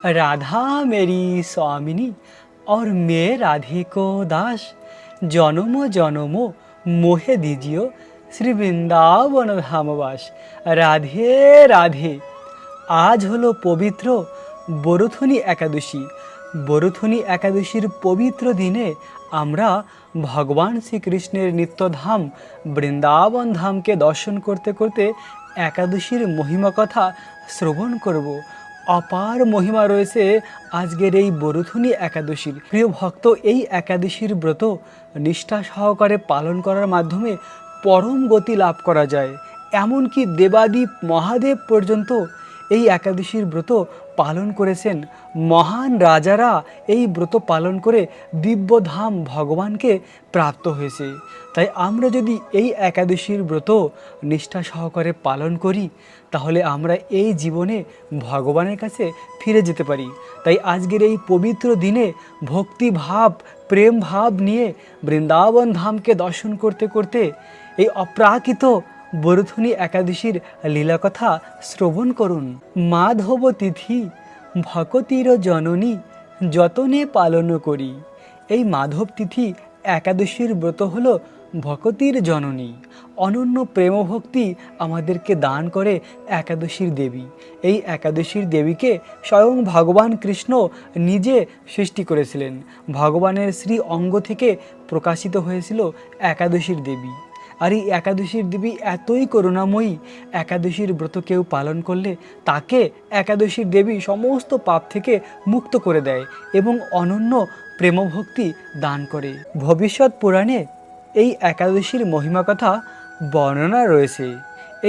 राधा मेरी स्वामिनी और मैं राधे को दास জনম জনম মোহে দিজিও শ্রী বৃন্দাবন ধামবাস রাধে রাধে আজ হলো পবিত্র বরুথনী একাদশী বরুথনী একাদশীর পবিত্র দিনে আমরা ভগবান শ্রীকৃষ্ণের নিত্যধাম বৃন্দাবন ধামকে দর্শন করতে করতে একাদশীর মহিমা কথা শ্রবণ করব অপার মহিমা রয়েছে আজকের এই বরুথুনি একাদশীর। প্রিয় ভক্ত, এই একাদশীর ব্রত নিষ্ঠা সহকারে পালন করার মাধ্যমে পরম গতি লাভ করা যায়। এমনকি দেবাদীপ মহাদেব পর্যন্ত এই একাদশীর ব্রত পালন করেছেন মহান রাজারা। এই ব্রত পালন করে দিব্যধাম ভগবানকে প্রাপ্ত হয়েছে। তাই আমরা যদি এই একাদশীর ব্রত নিষ্ঠা সহকারে পালন করি, তাহলে আমরা এই জীবনে ভগবানের কাছে ফিরে যেতে পারি। তাই আজকের এই পবিত্র দিনে ভক্তি ভাব প্রেম ভাব নিয়ে বৃন্দাবন ধামকে দর্শন করতে করতে এই অপ্রাকৃত বরুথনী একাদশীর লীলাকথা শ্রবণ করুন। মাধব তিথি, ভকতির জননী, যতনে পালন করি। এই মাধব তিথি একাদশীর ব্রত হল ভকতির জননী। অনন্য প্রেমভক্তি আমাদেরকে দান করে একাদশীর দেবী। এই একাদশীর দেবীকে স্বয়ং ভগবান কৃষ্ণ নিজে সৃষ্টি করেছিলেন। ভগবানের শ্রী অঙ্গ থেকে প্রকাশিত হয়েছিল একাদশীর দেবী। আর এই একাদশীর দেবী এতই করুণাময়ী, একাদশীর ব্রত কেউ পালন করলে তাকে একাদশীর দেবী সমস্ত পাপ থেকে মুক্ত করে দেয় এবং অনন্য প্রেমভক্তি দান করে। ভবিষ্যৎ পুরাণে এই একাদশীর মহিমা কথা বর্ণনা রয়েছে।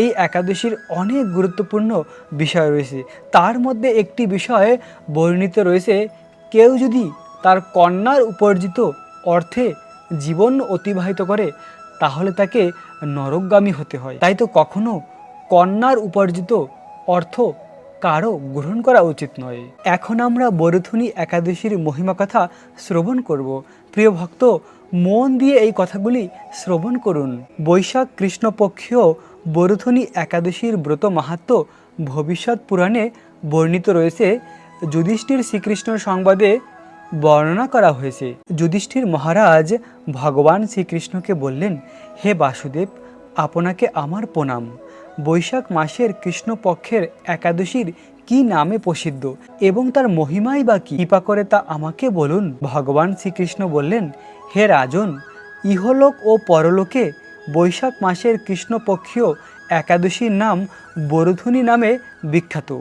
এই একাদশীর অনেক গুরুত্বপূর্ণ বিষয় রয়েছে। তার মধ্যে একটি বিষয়ে বর্ণিত রয়েছে, কেউ যদি তার কন্যার উপার্জিত অর্থে জীবন অতিবাহিত করে তাহলে তাকে নরকগামী হতে হয়। তাই তো কখনো কন্যার উপার্জিত অর্থ কারও গ্রহণ করা উচিত নয়। এখন আমরা বরুথনী একাদশীর মহিমা কথা শ্রবণ করব। প্রিয় ভক্ত, মন দিয়ে এই কথাগুলি শ্রবণ করুন। বৈশাখ কৃষ্ণপক্ষীয় বরুথনী একাদশীর ব্রত মাহাত্ম ভবিষ্যৎ পুরাণে বর্ণিত রয়েছে। যুধিষ্ঠির শ্রীকৃষ্ণর সংবাদে বর্ণনা করা হয়েছে। যুধিষ্ঠির মহারাজ ভগবান শ্রীকৃষ্ণকে বললেন, হে বাসুদেব, আপনাকে আমার প্রণাম। বৈশাখ মাসের কৃষ্ণপক্ষের একাদশীর কি নামে প্রসিদ্ধ এবং তার মহিমাই বা কি? কৃপা করে তা আমাকে বলুন। ভগবান শ্রীকৃষ্ণ বললেন, হে রাজন, ইহলোক ও পরলোকে বৈশাখ মাসের কৃষ্ণপক্ষীয় একাদশীর নাম বরুধনী নামে বিখ্যাত।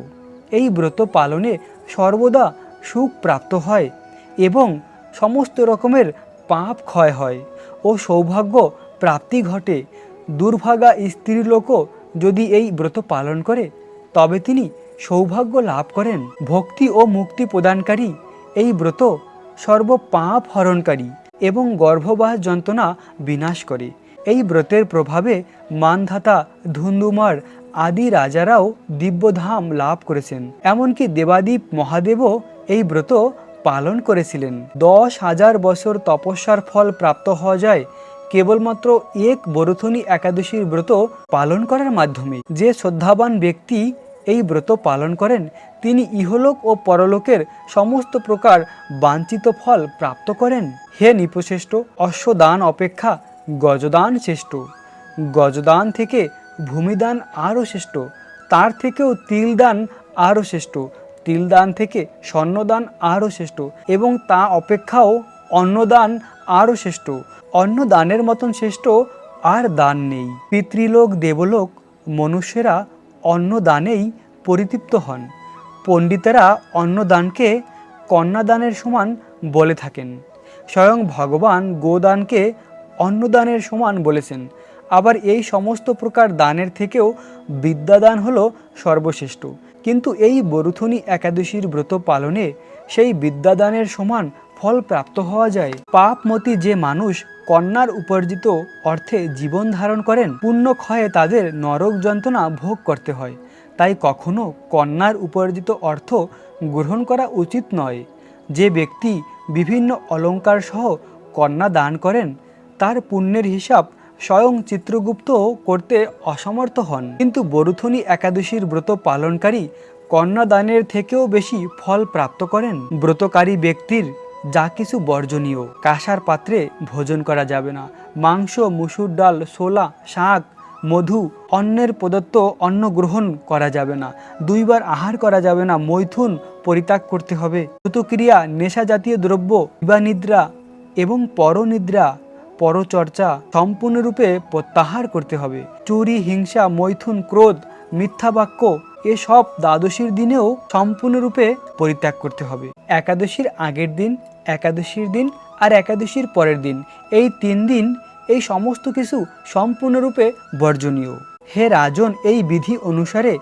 এই ব্রত পালনে সর্বদা সুখ প্রাপ্ত হয় এবং সমস্ত রকমের পাপ ক্ষয় হয় ও সৌভাগ্য প্রাপ্তি ঘটে। দুর্ভাগা স্ত্রীলোকও যদি এই ব্রত পালন করে, তবে তিনি সৌভাগ্য লাভ করেন। ভক্তি ও মুক্তি প্রদানকারী এই ব্রত সর্ব পাপ হরণকারী এবং গর্ভবাস যন্ত্রণা বিনাশ করে। এই ব্রতের প্রভাবে মানধাতা ধুন্দুমার আদি রাজারাও দিব্যধাম লাভ করেছেন। এমনকি দেবাদীপ মহাদেবও এই ব্রত পালন করেছিলেন। দশ হাজার বছর তপস্যার ফল প্রাপ্ত হওয়া যায়, কেবলমাত্র এক বরুথনী একাদশীর ব্রত পালন করার মাধ্যমে। যে শ্রদ্ধাবান ব্যক্তি এই ব্রত পালন করেন, তিনি ইহলোক ও পরলোকের সমস্ত প্রকার বাঞ্ছিত ফল প্রাপ্ত করেন। হে নিপশ্রেষ্ঠ, অশ্বদান অপেক্ষা গজদান শ্রেষ্ঠ। গজদান থেকে ভূমিদান আরও শ্রেষ্ঠ, তার থেকেও তিলদান আরও শ্রেষ্ঠ। তিলদান থেকে স্বর্ণদান আরও শ্রেষ্ঠ এবং তা অপেক্ষাও অন্নদান আরও শ্রেষ্ঠ। অন্নদানের মতন শ্রেষ্ঠ আর দান নেই। পিতৃলোক, দেবলোক, মনুষ্যেরা অন্নদানেই পরিতৃপ্ত হন। পণ্ডিতেরা অন্নদানকে কন্যাদানের সমান বলে থাকেন। স্বয়ং ভগবান গোদানকে অন্নদানের সমান বলেছেন। আবার এই সমস্ত প্রকার দানের থেকেও বিদ্যাদান হলো সর্বশ্রেষ্ঠ। কিন্তু এই বরুথনী একাদশীর ব্রত পালনে সেই বিদ্যাদানের সমান ফল প্রাপ্ত হওয়া যায়। পাপমতি যে মানুষ কন্যার উপার্জিত অর্থে জীবন ধারণ করেন, পুণ্য ক্ষয়ে তাদের নরক যন্ত্রণা ভোগ করতে হয়। তাই কখনো কন্যার উপার্জিত অর্থ গ্রহণ করা উচিত নয়। যে ব্যক্তি বিভিন্ন অলঙ্কার সহ কন্যা দান করেন, তার পুণ্যের হিসাব স্বয়ং চিত্রগুপ্ত করতে অসমর্থ হন। কিন্তু বরুথনী একাদশীর ব্রত পালনকারী কন্যাদানের থেকেও বেশি ফল প্রাপ্ত করেন। ব্রতকারী ব্যক্তির যা কিছু বর্জনীয়, কাঁসার পাত্রে ভোজন করা যাবে না। মাংস, মুসুর ডাল, ছোলা, শাক, মধু অন্যের প্রদত্ত অন্ন গ্রহণ করা যাবে না। দুইবার আহার করা যাবে না। মৈথুন পরিত্যাগ করতে হবে। দ্রুতক্রিয়া নেশা জাতীয় দ্রব্য নিদ্রা এবং পরনিদ্রা পরচর্চা সম্পূর্ণরূপে প্রত্যাহার করতে হবে। চুরি, হিংসা, মৈথুন, ক্রোধ মিথ্যা বাক্য এসব দ্বাদশীর দিনেও সম্পূর্ণরূপে পরিত্যাগ করতে হবে। একাদশীর আগের দিন, একাদশীর দিন আর একাদশীর পরের দিন এই তিন দিন এই সমস্ত কিছু সম্পূর্ণরূপে বর্জনীয়। হে রাজন, এই বিধি অনুসারে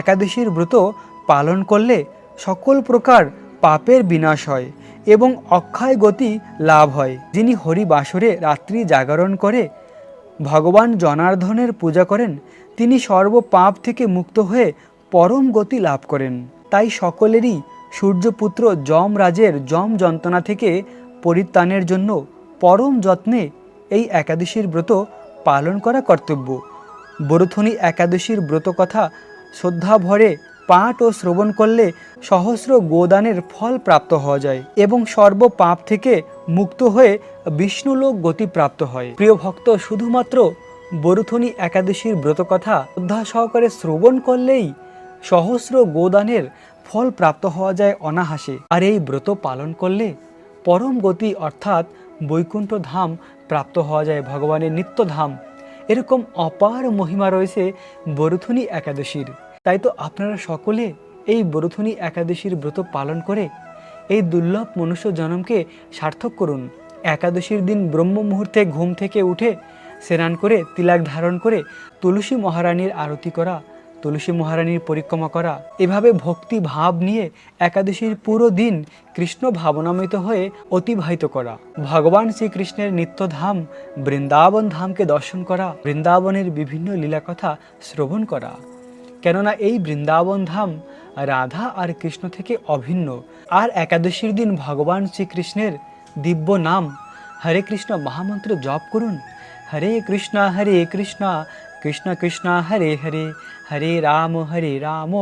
একাদশীর ব্রত পালন করলে সকল প্রকার পাপের বিনাশ হয় এবং অক্ষয় গতি লাভ হয়। যিনি হরিবাসরে রাত্রি জাগরণ করে, ভগবান জনার্দনের পূজা করেন, তিনি সর্ব পাপ থেকে মুক্ত হয়ে পরম গতি লাভ করেন। তাই সকলেরই সূর্যপুত্র যমরাজের যম যন্ত্রণা থেকে পরিত্রাণের জন্য পরম যত্নে এই একাদশীর ব্রত পালন করা কর্তব্য। বরথনী একাদশীর ব্রত কথা শ্রদ্ধা ভরে পাঠ ও শ্রবণ করলে সহস্র গোদানের ফল প্রাপ্ত হওয়া যায় এবং সর্ব পাপ থেকে মুক্ত হয়ে বিষ্ণুলোক গতি প্রাপ্ত হয়। প্রিয় ভক্ত, শুধুমাত্র বরুথনী একাদশীর ব্রত কথা শ্রদ্ধা সহকারে শ্রবণ করলেই সহস্র গোদানের ফল প্রাপ্ত হওয়া যায় অনাহাসে। আর এই ব্রত পালন করলে পরম গতি অর্থাৎ বৈকুণ্ঠ ধাম প্রাপ্ত হওয়া যায়, ভগবানের নিত্য ধাম। এরকম অপার মহিমা রয়েছে বরুথনী একাদশীর। তাই তো আপনারা সকলে এই বরুথনী একাদশীর ব্রত পালন করে এই দুর্লভ মনুষ্য জন্মকে সার্থক করুন। একাদশীর দিন ব্রহ্ম মুহূর্তে ঘুম থেকে উঠে স্নান করে তিলাক ধারণ করে তুলসী মহারানীর আরতি করা, তুলসী মহারানীর পরিক্রমা করা, এভাবে ভক্তি ভাব নিয়ে একাদশীর পুরো দিন কৃষ্ণ ভাবনামিত হয়ে অতিবাহিত করা। ভগবান শ্রীকৃষ্ণের নিত্যধাম বৃন্দাবন ধামকে দর্শন করা, বৃন্দাবনের বিভিন্ন লীলাকথা শ্রবণ করা। কেননা এই বৃন্দাবন ধাম রাধা আর কৃষ্ণ থেকে অভিন্ন। আর একাদশীর দিন ভগবান শ্রীকৃষ্ণের দিব্য নাম, হরে কৃষ্ণ, মহামন্ত্র জপ করুন। হরে কৃষ্ণ হরে কৃষ্ণ কৃষ্ণ কৃষ্ণ, হরে হরে হরে রাম হরে রাম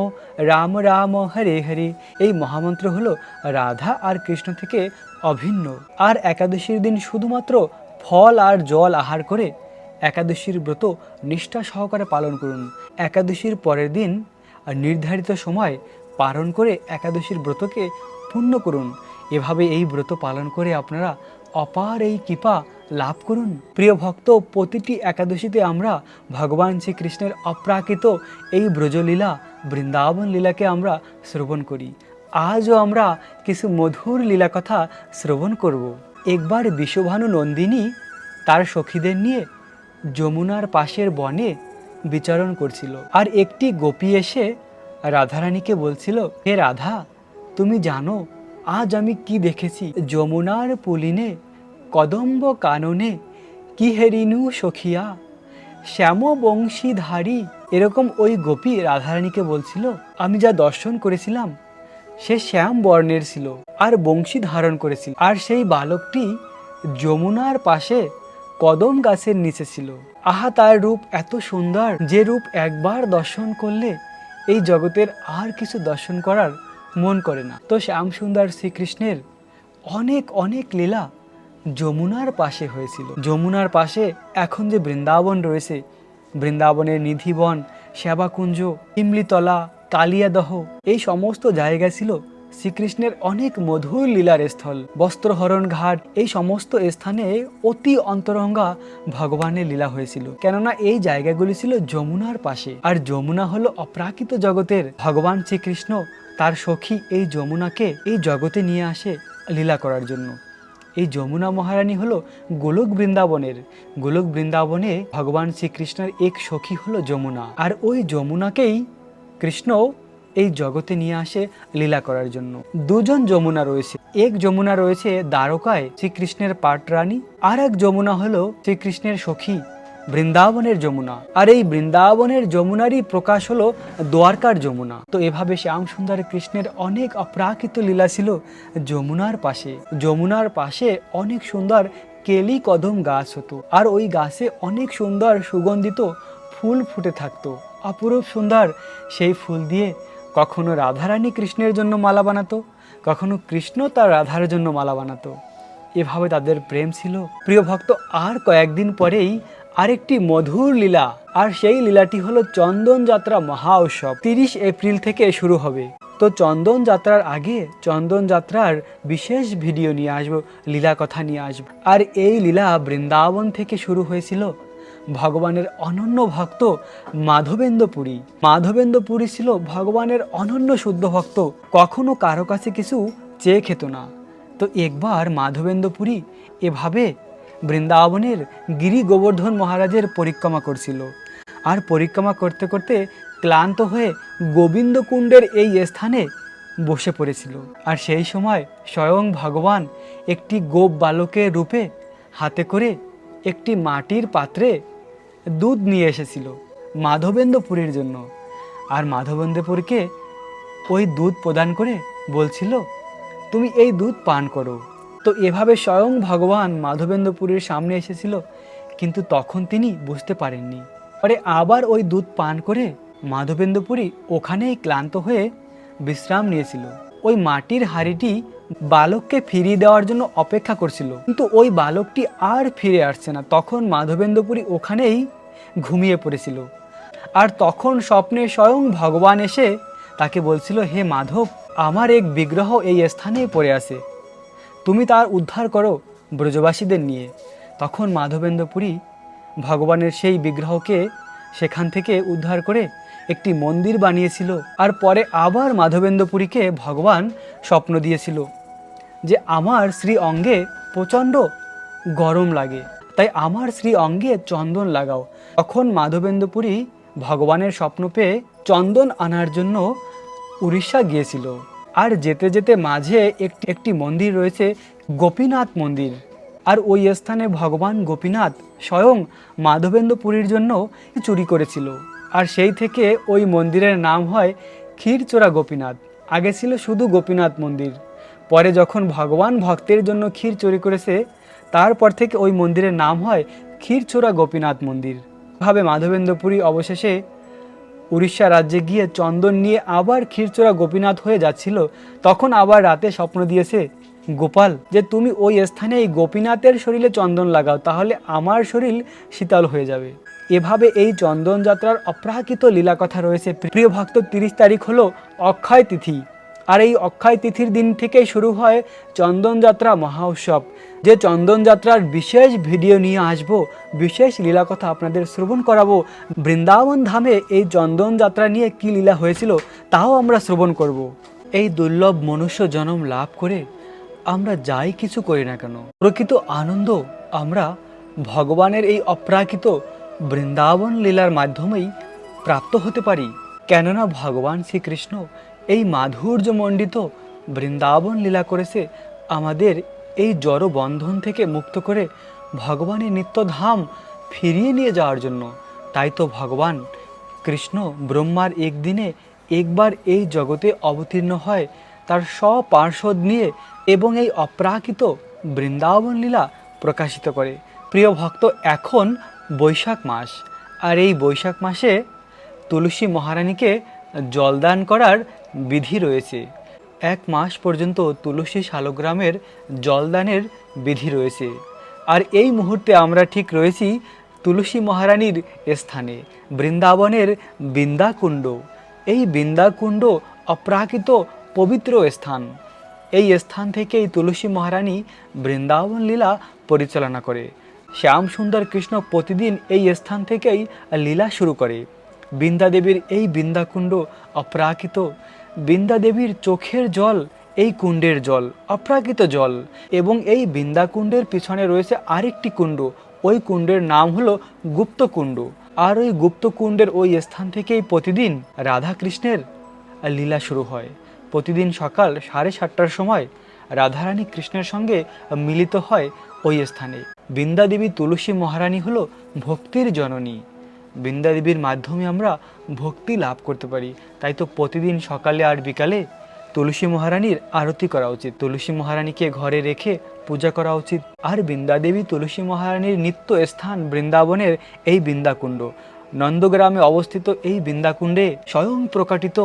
রাম রাম, হরে হরে। এই মহামন্ত্র হলো রাধা আর কৃষ্ণ থেকে অভিন্ন। আর একাদশীর দিন শুধুমাত্র ফল আর জল আহার করে একাদশীর ব্রত নিষ্ঠা সহকারে পালন করুন। একাদশীর পরের দিন নির্ধারিত সময় পালন করে একাদশীর ব্রতকে পূর্ণ করুন। এভাবে এই ব্রত পালন করে আপনারা অপার এই কৃপা লাভ করুন। প্রিয় ভক্ত, প্রতিটি একাদশীতে আমরা ভগবান শ্রীকৃষ্ণের অপ্রাকৃত এই ব্রজলীলা, বৃন্দাবন লীলাকে আমরা শ্রবণ করি। আজও আমরা কিছু মধুর লীলা কথা শ্রবণ করব। একবার বিশ্বভানু নন্দিনী তার সখীদের নিয়ে যমুনার পাশের বনে বিচরণ করছিল। আর একটি গোপী এসে রাধারানীকে বলছিল, হে রাধা, তুমি জানো, আজ আমি কি দেখেছি? যমুনার পুলিনে, কদম্ব কাননে, কি হেরিনু সখিয়া, শ্যাম বংশীধারী। এরকম ওই গোপী রাধারানীকে বলছিল, আমি যা দর্শন করেছিলাম, সে শ্যাম বর্ণের ছিল, আর বংশী ধারণ করেছিল। আর সেই বালকটি যমুনার পাশে কদম গাছের নিচে ছিল। আহা, তার রূপ এত সুন্দর যে রূপ একবার দর্শন করলে এই জগতের আর কিছু দর্শন করার মন করে না। তো শ্যাম সুন্দর শ্রীকৃষ্ণের অনেক অনেক লীলা যমুনার পাশে হয়েছিল। যমুনার পাশে এখন যে বৃন্দাবন রয়েছে, বৃন্দাবনের নিধিবন, সেবাকুঞ্জ, ইমলিতলা, কালিয়াদহ, এই সমস্ত জায়গা ছিল শ্রীকৃষ্ণের অনেক মধুর লীলার স্থল বস্ত্রহরণ ঘাট এই সমস্ত স্থানে অতি অন্তরঙ্গা ভগবানের লীলা হয়েছিল। কেননা এই জায়গাগুলি ছিল যমুনার পাশে। আর যমুনা হলো অপ্রাকৃত জগতের ভগবান শ্রীকৃষ্ণ তার সখী এই যমুনাকে এই জগতে নিয়ে আসে লীলা করার জন্য। এই যমুনা মহারানী হলো গোলক বৃন্দাবনের। গোলক বৃন্দাবনে ভগবান শ্রীকৃষ্ণের এক সখী হলো যমুনা। আর ওই যমুনাকেই কৃষ্ণ এই জগতে নিয়ে আসে লীলা করার জন্য। দুজন যমুনা রয়েছে। এক যমুনা রয়েছে দ্বারকায় শ্রীকৃষ্ণের পাটরানী, আর এক যমুনা হলো শ্রীকৃষ্ণের সখী বৃন্দাবনের যমুনা। আর এই বৃন্দাবনের যমুনারই প্রকাশ হলো দ্বারকার যমুনা। তো এভাবে শ্যাম সুন্দর কৃষ্ণের অনেক অপ্রাকৃত লীলা ছিল যমুনার পাশে। যমুনার পাশে অনেক সুন্দর কেলি কদম গাছ হতো, আর ওই গাছে অনেক সুন্দর সুগন্ধিত ফুল ফুটে থাকতো। অপরূপ সুন্দর সেই ফুল দিয়ে কখনো রাধারানী কৃষ্ণের জন্য মালা বানাতো, কখনো কৃষ্ণ তার রাধার জন্য মালা বানাতো। এভাবে তাদের প্রেম ছিল। প্রিয় ভক্ত, আর কয়েকদিন পরেই আরেকটি মধুর লীলা, আর সেই লীলাটি হলো চন্দন যাত্রা মহা উৎসব। তিরিশ এপ্রিল থেকে শুরু হবে। তো চন্দন যাত্রার আগে চন্দন যাত্রার বিশেষ ভিডিও নিয়ে আসব লীলা কথা নিয়ে আসব। আর এই লীলা বৃন্দাবন থেকে শুরু হয়েছিল ভগবানের অনন্য ভক্ত মাধবেন্দ্র পুরী মাধবেন্দ্র পুরী ছিল ভগবানের অনন্য শুদ্ধ ভক্ত। কখনো কারও কাছে কিছু চেয়ে খেত না। তো একবার মাধবেন্দ্র পুরী এভাবে বৃন্দাবনের গিরি গোবর্ধন মহারাজের পরিক্রমা করছিল। আর পরিক্রমা করতে করতে ক্লান্ত হয়ে গোবিন্দ কুণ্ডের এই স্থানে বসে পড়েছিল। আর সেই সময় স্বয়ং ভগবান একটি গোপ বালকের রূপে হাতে করে একটি মাটির পাত্রে দুধ নিয়ে এসেছিল মাধবেন্দ্রপুরীর জন্য। আর মাধবেন্দ্রপুরকে ওই দুধ প্রদান করে বলছিল, তুমি এই দুধ পান করো। তো এভাবে স্বয়ং ভগবান মাধবেন্দ্রপুরীর সামনে এসেছিল, কিন্তু তখন তিনি বুঝতে পারেননি। পরে আবার ওই দুধ পান করে মাধবেন্দ্রপুরী ওখানেই ক্লান্ত হয়ে বিশ্রাম নিয়েছিল। ওই মাটির হাড়িটি বালককে ফিরিয়ে দেওয়ার জন্য অপেক্ষা করছিল। কিন্তু ওই বালকটি আর ফিরে আসছে না। তখন মাধবেন্দ্রপুরী ওখানেই ঘুমিয়ে পড়েছিল। আর তখন স্বপ্নে স্বয়ং ভগবান এসে তাকে বলছিল, হে মাধব, আমার এক বিগ্রহ এই স্থানেই পড়ে আছে। তুমি তার উদ্ধার করো ব্রজবাসীদের নিয়ে। তখন মাধবেন্দ্রপুরী ভগবানের সেই বিগ্রহকে সেখান থেকে উদ্ধার করে একটি মন্দির বানিয়েছিল। আর পরে আবার মাধবেন্দ্রপুরীকে ভগবান স্বপ্ন দিয়েছিল। যে আমার শ্রী অঙ্গে প্রচণ্ড গরম লাগে। তাই আমার শ্রী অঙ্গে চন্দন লাগাও। তখন মাধবেন্দ্রপুরী ভগবানের স্বপ্ন পেয়ে চন্দন আনার জন্য উড়িষ্যা গিয়েছিল। আর যেতে যেতে মাঝে একটি একটি মন্দির রয়েছে, গোপীনাথ মন্দির। আর ওই স্থানে ভগবান গোপীনাথ স্বয়ং মাধবেন্দ্রপুরীর জন্য চুরি করেছিল। আর সেই থেকে ওই মন্দিরের নাম হয় ক্ষীরচোরা গোপীনাথ। আগে ছিল শুধু গোপীনাথ মন্দির। পরে যখন ভগবান ভক্তের জন্য ক্ষীর চুরি করেছে, তারপর থেকে ওই মন্দিরের নাম হয় ক্ষীরচোরা গোপীনাথ মন্দির। ভাবে মাধবেন্দ্রপুরী অবশেষে উড়িষ্যা রাজ্যে গিয়ে চন্দন নিয়ে আবার ক্ষীরচোরা গোপীনাথ হয়ে যাচ্ছিল, তখন আবার রাতে স্বপ্ন দিয়েছে, গোপাল, যে তুমি ওই স্থানে এই গোপীনাথের শরীরে চন্দন লাগাও, তাহলে আমার শরীর শীতল হয়ে যাবে। এভাবে এই চন্দন যাত্রার অপ্রাকৃত লীলা কথা রয়েছে। প্রিয় ভক্ত, তিরিশ তারিখ হলো অক্ষয় তিথি। আর এই অক্ষয় তিথির দিন থেকেই শুরু হয় চন্দনযাত্রা মহা উৎসব। যে চন্দনযাত্রার বিশেষ ভিডিও নিয়ে আসব, বিশেষ লীলা কথা আপনাদের শ্রবণ করাবো। বৃন্দাবন ধামে এই চন্দনযাত্রা নিয়ে কি লীলা হয়েছিল, তাও আমরা শ্রবণ করব। এই দুর্লভ মনুষ্য জন্ম লাভ করে আমরা যাই কিছু করি না কেন, প্রকৃত আনন্দ আমরা ভগবানের এই অপ্রাকৃত বৃন্দাবন লীলার মাধ্যমেই প্রাপ্ত হতে পারি। কেননা ভগবান শ্রীকৃষ্ণ এই মাধুর্যমণ্ডিত বৃন্দাবন লীলা করেছে আমাদের এই জড় বন্ধন থেকে মুক্ত করে ভগবানের নিত্যধাম ফিরিয়ে নিয়ে যাওয়ার জন্য। তাই তো ভগবান কৃষ্ণ ব্রহ্মার একদিনে একবার এই জগতে অবতীর্ণ হয়, তার স্বপার্শ্বদ নিয়ে এবং এই অপ্রাকৃত বৃন্দাবন লীলা প্রকাশিত করে। প্রিয় ভক্ত, এখন বৈশাখ মাস। আর এই বৈশাখ মাসে তুলসী মহারানীকে জলদান করার বিধি রয়েছে। এক মাস পর্যন্ত তুলসী শালগ্রামের জলদানের বিধি রয়েছে। আর এই মুহূর্তে আমরা ঠিক রয়েছি তুলসী মহারানীর স্থানে, বৃন্দাবনের বৃন্দাকুণ্ড। এই বৃন্দাকুণ্ড অপ্রাকৃত পবিত্র স্থান। এই স্থান থেকেই তুলসী মহারানী বৃন্দাবন লীলা পরিচালনা করে। শ্যাম সুন্দর কৃষ্ণ প্রতিদিন এই স্থান থেকেই লীলা শুরু করে। বৃন্দা দেবীর এই বৃন্দাকুণ্ড অপ্রাকৃত। বৃন্দা দেবীর চোখের জল, এই কুণ্ডের জল, অপ্রাকৃত জল। এবং এই বৃন্দাকুণ্ডের পিছনে রয়েছে আরেকটি কুণ্ড, ওই কুণ্ডের নাম হলো গুপ্তকুণ্ড। আর ওই গুপ্তকুণ্ডের ওই স্থান থেকেই প্রতিদিন রাধা কৃষ্ণের লীলা শুরু হয়। প্রতিদিন সকাল সাড়ে সাতটার সময় রাধারানী কৃষ্ণের সঙ্গে মিলিত হয় ওই স্থানে। বৃন্দা দেবী তুলসী মহারানী হলো ভক্তির জননী। বৃন্দা দেবীর মাধ্যমে আমরা ভক্তি লাভ করতে পারি। তাই তো প্রতিদিন সকালে আর বিকালে তুলসী মহারানীর আরতি করা উচিত। তুলসী মহারানীকে ঘরে রেখে পূজা করা উচিত। আর বৃন্দা দেবী তুলসী মহারানীর নিত্য স্থান বৃন্দাবনের এই বৃন্দাকুণ্ড নন্দগ্রামে অবস্থিত এই বৃন্দাকুণ্ডে স্বয়ং প্রকাটিত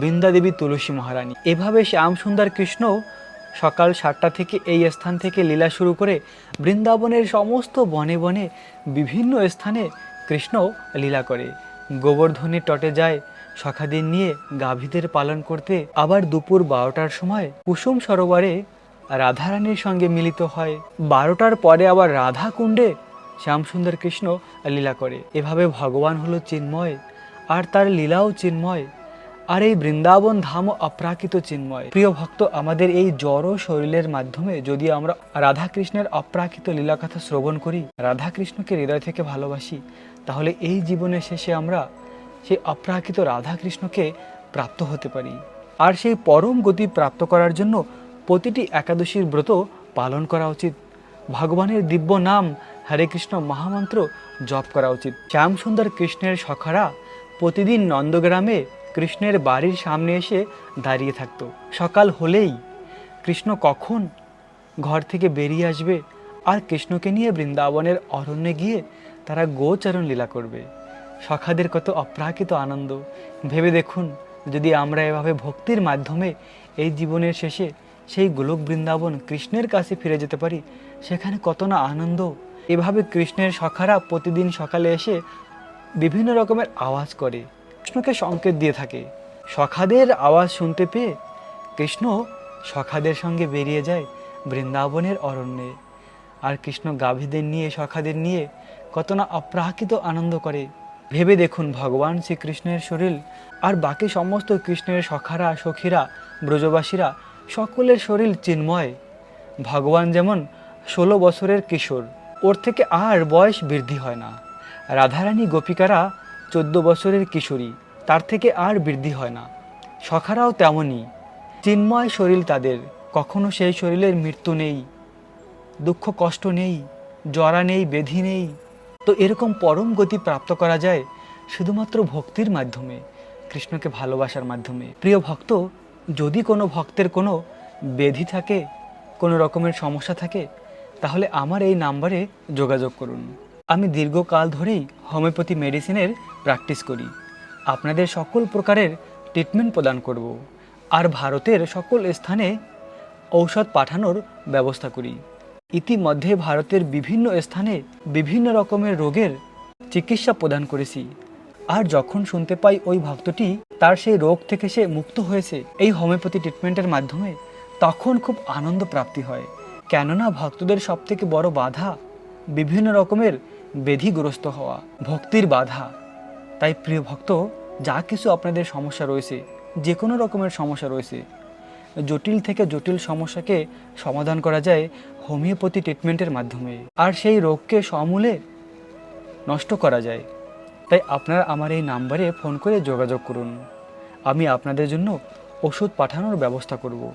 বৃন্দাদেবী তুলসী মহারানী। এভাবে শ্যাম সুন্দর কৃষ্ণ সকাল সাতটা থেকে এই স্থান থেকে লীলা শুরু করে বৃন্দাবনের সমস্ত বনে বনে বিভিন্ন স্থানে কৃষ্ণ লীলা করে। গোবর্ধনের তটে যায় সখাদিন নিয়ে গাভীদের পালন করতে। আবার দুপুর বারোটার সময় কুসুম সরোবরে রাধারানীর সঙ্গে মিলিত হয়। বারোটার পরে আবার রাধা কুণ্ডে শ্যামসুন্দর কৃষ্ণ লীলা করে। এভাবে ভগবান হলো চিন্ময়, আর তার লীলাও চিন্ময়, আর এই বৃন্দাবন ধামও অপ্রাকৃত চিন্ময়। প্রিয় ভক্ত, আমাদের এই জড় শরীরের মাধ্যমে যদি আমরা রাধা কৃষ্ণের অপ্রাকৃত লীলাকথা শ্রবণ করি রাধা কৃষ্ণকে হৃদয় থেকে ভালোবাসি তাহলে এই জীবনের শেষে আমরা সেই অপ্রাকৃত রাধা কৃষ্ণকে প্রাপ্ত হতে পারি। আর সেই পরম গতি প্রাপ্ত করার জন্য প্রতিটি একাদশীর ব্রত পালন করা উচিত। ভগবানের দিব্য নাম হরে কৃষ্ণ মহামন্ত্র জপ করা উচিত। শ্যাম সুন্দর কৃষ্ণের সখারা প্রতিদিন নন্দগ্রামে কৃষ্ণের বাড়ির সামনে এসে দাঁড়িয়ে থাকতো। সকাল হলেই কৃষ্ণ কখন ঘর থেকে বেরিয়ে আসবে আর কৃষ্ণকে নিয়ে বৃন্দাবনের অরণ্যে গিয়ে তারা গোচরণ লীলা করবে। সখাদের কত অপ্রাকৃত আনন্দ। ভেবে দেখুন, যদি আমরা এভাবে ভক্তির মাধ্যমে এই জীবনের শেষে সেই গোলক বৃন্দাবন কৃষ্ণের কাছে ফিরে যেতে পারি, সেখানে কত না আনন্দ। এভাবে কৃষ্ণের সখারা প্রতিদিন সকালে এসে বিভিন্ন রকমের আওয়াজ করে, কৃষ্ণকে সংকেত দিয়ে থাকে। সখাদের আওয়াজ শুনতে পেয়ে কৃষ্ণ সখাদের সঙ্গে বেরিয়ে যায় বৃন্দাবনের অরণ্যে। আর কৃষ্ণ গাভীদের নিয়ে, সখাদের নিয়ে কত না অপ্রাকৃত আনন্দ করে। ভেবে দেখুন ভগবান শ্রীকৃষ্ণের শরীর আর বাকি সমস্ত কৃষ্ণের সখারা, সখীরা, ব্রজবাসীরা, সকলের শরীর চিন্ময়। ভগবান যেমন ষোলো বছরের কিশোর, ওর থেকে আর বয়স বৃদ্ধি হয় না। রাধারানী গোপিকারা চোদ্দ বছরের কিশোরী, তার থেকে আর বৃদ্ধি হয় না। সখারাও তেমনই। চিন্ময় শরীর তাদের, কখনো সেই শরীরের মৃত্যু নেই। দুঃখ কষ্ট নেই, জরা নেই, বেধি নেই। তো এরকম পরম গতি প্রাপ্ত করা যায় শুধুমাত্র ভক্তির মাধ্যমে, কৃষ্ণকে ভালোবাসার মাধ্যমে। প্রিয় ভক্ত, যদি কোনো ভক্তের কোনো বেধি থাকে, কোনো রকমের সমস্যা থাকে, তাহলে আমার এই নাম্বারে যোগাযোগ করুন। আমি দীর্ঘকাল ধরেই হোমিওপ্যাথি মেডিসিনের প্র্যাকটিস করি। আপনাদের সকল প্রকারের ট্রিটমেন্ট প্রদান করব। আর ভারতের সকল স্থানে ঔষধ পাঠানোর ব্যবস্থা করি। ইতিমধ্যে ভারতের বিভিন্ন স্থানে বিভিন্ন রকমের রোগের চিকিৎসা প্রদান করেছি। আর যখন শুনতে পাই ওই ভক্তটি তার সেই রোগ থেকে সে মুক্ত হয়েছে এই হোমিওপ্যাথি ট্রিটমেন্টের মাধ্যমে, তখন খুব আনন্দ প্রাপ্তি হয়। কেননা ভক্তদের সবথেকে বড় বাধা বিভিন্ন রকমের বেধিগ্রস্ত হওয়া, ভক্তির বাধা। তাই প্রিয় ভক্ত, যা কিছু আপনাদের সমস্যা রয়েছে যে কোনো রকমের সমস্যা রয়েছে, জটিল থেকে জটিল সমস্যাকে সমাধান করা যায় হোমিওপ্যাথি ট্রিটমেন্টের মাধ্যমে। আর সেই রোগকে সমূলে নষ্ট করা যায়। তাই আপনারা আমার এই নাম্বারে ফোন করে যোগাযোগ করুন। আমি আপনাদের জন্য ওষুধ পাঠানোর ব্যবস্থা করব।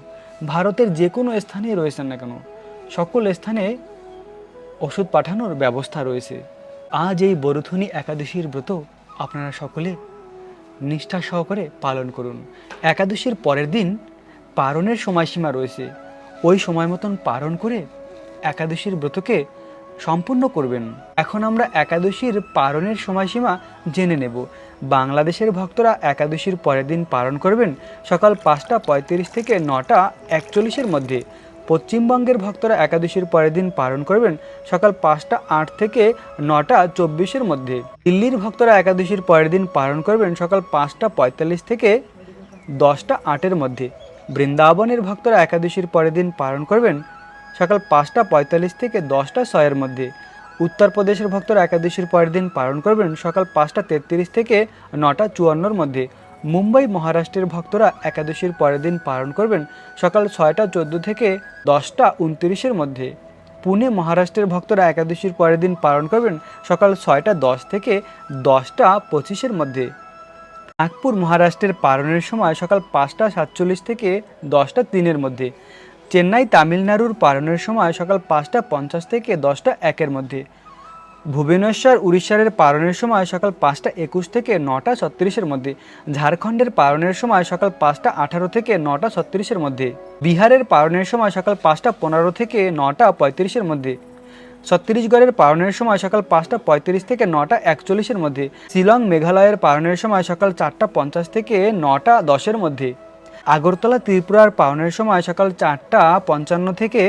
ভারতের যে কোনো স্থানে রয়েছেন না কেন, সকল স্থানে ওষুধ পাঠানোর ব্যবস্থা রয়েছে। আজ এই বরুথুনি একাদশীর ব্রত আপনারা সকলে নিষ্ঠা সহকারে পালন করুন। একাদশীর পরের দিন পারণের সময়সীমা রয়েছে। ওই সময় মতন পালন করে একাদশীর ব্রতকে সম্পূর্ণ করবেন। এখন আমরা একাদশীর পালনের সময়সীমা জেনে নেব। বাংলাদেশের ভক্তরা একাদশীর পরের দিন পালন করবেন সকাল পাঁচটা পঁয়ত্রিশ থেকে নটা একচল্লিশের মধ্যে। পশ্চিমবঙ্গের ভক্তরা একাদশীর পরের দিন পালন করবেন সকাল পাঁচটা আট থেকে নটা চব্বিশের মধ্যে। দিল্লির ভক্তরা একাদশীর পরের দিন পালন করবেন সকাল পাঁচটা পঁয়তাল্লিশ থেকে দশটা আটের মধ্যে। বৃন্দাবনের ভক্তরা একাদশীর পরের দিন পালন করবেন সকাল পাঁচটা পঁয়তাল্লিশ থেকে দশটা ছয়ের মধ্যে। উত্তরপ্রদেশের ভক্তরা একাদশীর পরের দিন পালন করবেন সকাল পাঁচটা তেত্রিশ থেকে নটা চুয়ান্নর মধ্যে। মুম্বাই মহারাষ্ট্রের ভক্তরা একাদশীর পরের দিন পালন করবেন সকাল ছয়টা চোদ্দ থেকে দশটা উনত্রিশের মধ্যে। পুনে মহারাষ্ট্রের ভক্তরা একাদশীর পরের দিন পালন করবেন সকাল ছয়টা দশ থেকে দশটা পঁচিশের মধ্যে। নাগপুর মহারাষ্ট্রের পালনের সময় সকাল পাঁচটা সাতচল্লিশ থেকে দশটা তিনের মধ্যে। চেন্নাই তামিলনাড়ুর পালনের সময় সকাল পাঁচটা পঞ্চাশ থেকে দশটা একের মধ্যে। ভুবনেশ্বর, উড়িষ্যার পালনের সময় সকাল পাঁচটা একুশ থেকে নটা ছত্রিশের মধ্যে। ঝাড়খণ্ডের পালনের সময় সকাল পাঁচটা আঠারো থেকে নটা ছত্রিশের মধ্যে। বিহারের পালনের সময় সকাল পাঁচটা পনেরো থেকে নটা পঁয়ত্রিশের মধ্যে। ছত্তিশগড়ের পালনের সময় সকাল পাঁচটা পঁয়ত্রিশ থেকে নটা একচল্লিশের মধ্যে। শিলং, মেঘালয়ের পালনের সময় সকাল চারটা পঞ্চাশ থেকে নটা দশের মধ্যে। আগরতলা ত্রিপুরার পাওনের সময় সকাল চারটা পঞ্চান্ন থেকে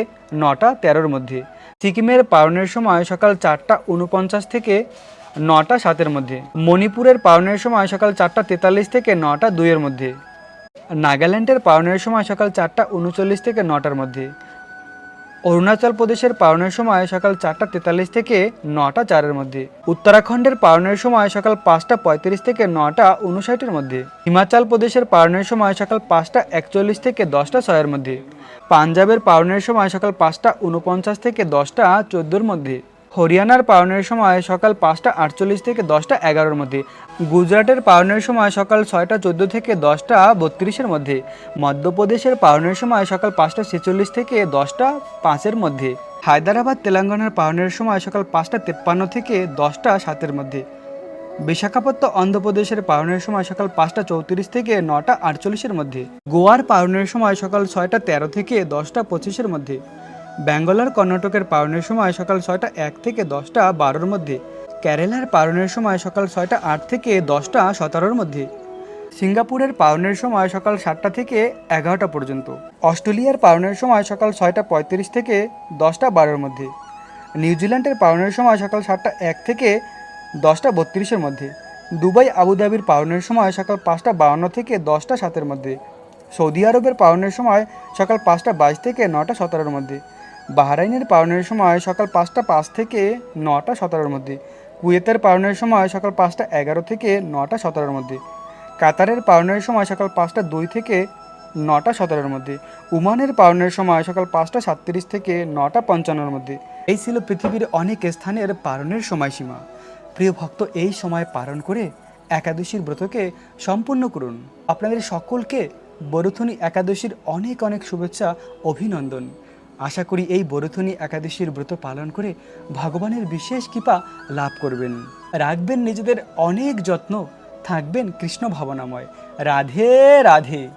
নটা তেরোর মধ্যে। সিকিমের পাওনের সময় সকাল চারটা উনপঞ্চাশ থেকে নটা সাতের মধ্যে। মণিপুরের পাওনের সময় সকাল চারটা তেতাল্লিশ থেকে নটা দুইয়ের মধ্যে। নাগাল্যান্ডের পাওনের সময় সকাল চারটা উনচল্লিশ থেকে নটার মধ্যে। অরুণাচল প্রদেশের পাওনের সময় সকাল চারটা তেতাল্লিশ থেকে নটা চারের মধ্যে। উত্তরাখণ্ডের পাওনের সময় সকাল পাঁচটা পঁয়ত্রিশ থেকে নটা উনষাটের মধ্যে। হিমাচল প্রদেশের পাওনের সময় সকাল পাঁচটা একচল্লিশ থেকে দশটা ছয়ের মধ্যে। পাঞ্জাবের পাওনের সময় সকাল পাঁচটা উনপঞ্চাশ থেকে দশটা চোদ্দোর মধ্যে। হরিয়ানার পাওনের সময় সকাল পাঁচটা আটচল্লিশ থেকে দশটা এগারোর মধ্যে। গুজরাটের পালনের সময় সকাল ছয়টা চোদ্দ থেকে দশটা বত্রিশের মধ্যে। মধ্যপ্রদেশের পালনের সময় সকাল পাঁচটা ছেচল্লিশ থেকে দশটা পাঁচের মধ্যে। হায়দ্রাবাদ, তেলেঙ্গানার পাওনের সময় সকাল পাঁচটা তেপ্পান্ন থেকে দশটা সাতের মধ্যে। বিশাখাপত্তনম অন্ধ্রপ্রদেশের পালনের সময় সকাল পাঁচটা চৌত্রিশ থেকে নটা আটচল্লিশের মধ্যে। গোয়ার পাওনের সময় সকাল ছয়টা তেরো থেকে দশটা পঁচিশের মধ্যে। ব্যাঙ্গালোর কর্ণাটকের পালনের সময় সকাল ছয়টা এক থেকে দশটা বারোর মধ্যে। কেরালার পালনের সময় সকাল ছয়টা আট থেকে দশটা সতেরোর মধ্যে। সিঙ্গাপুরের পালনের সময় সকাল সাতটা থেকে এগারোটা পর্যন্ত। অস্ট্রেলিয়ার পালনের সময় সকাল ছয়টা পঁয়ত্রিশ থেকে দশটা বারোর মধ্যে। নিউজিল্যান্ডের পালনের সময় সকাল সাতটা এক থেকে দশটা বত্রিশের মধ্যে। দুবাই আবুধাবির পালনের সময় সকাল পাঁচটা বাউন্ন থেকে দশটা সাতের মধ্যে। সৌদি আরবের পালনের সময় সকাল পাঁচটা বাইশ থেকে নটা সতেরোর মধ্যে। বাহরাইনের পালনের সময় সকাল পাঁচটা পাঁচ থেকে নটা সতেরোর মধ্যে, কুয়েতের পালনের সময় সকাল পাঁচটা এগারো থেকে নটা সতেরোর মধ্যে, কাতারের পালনের সময় সকাল পাঁচটা দুই থেকে নটা সতেরোর মধ্যে, উমানের পালনের সময় সকাল পাঁচটা সাতত্রিশ থেকে নটা পঞ্চান্নর মধ্যে। এই ছিল পৃথিবীর অনেক স্থানের পালনের সময়সীমা। প্রিয় ভক্ত, এই সময় পালন করে একাদশীর ব্রতকে সম্পূর্ণ করুন। আপনাদের সকলকে বরুথনী একাদশীর অনেক অনেক শুভেচ্ছা, অভিনন্দন। আশা করি এই বরথনী একাদশীর ব্রত পালন করে ভগবানের বিশেষ কৃপা লাভ করবেন। রাখবেন নিজেদের অনেক যত্ন, থাকবেন কৃষ্ণ ভাবনাময়। রাধে রাধে।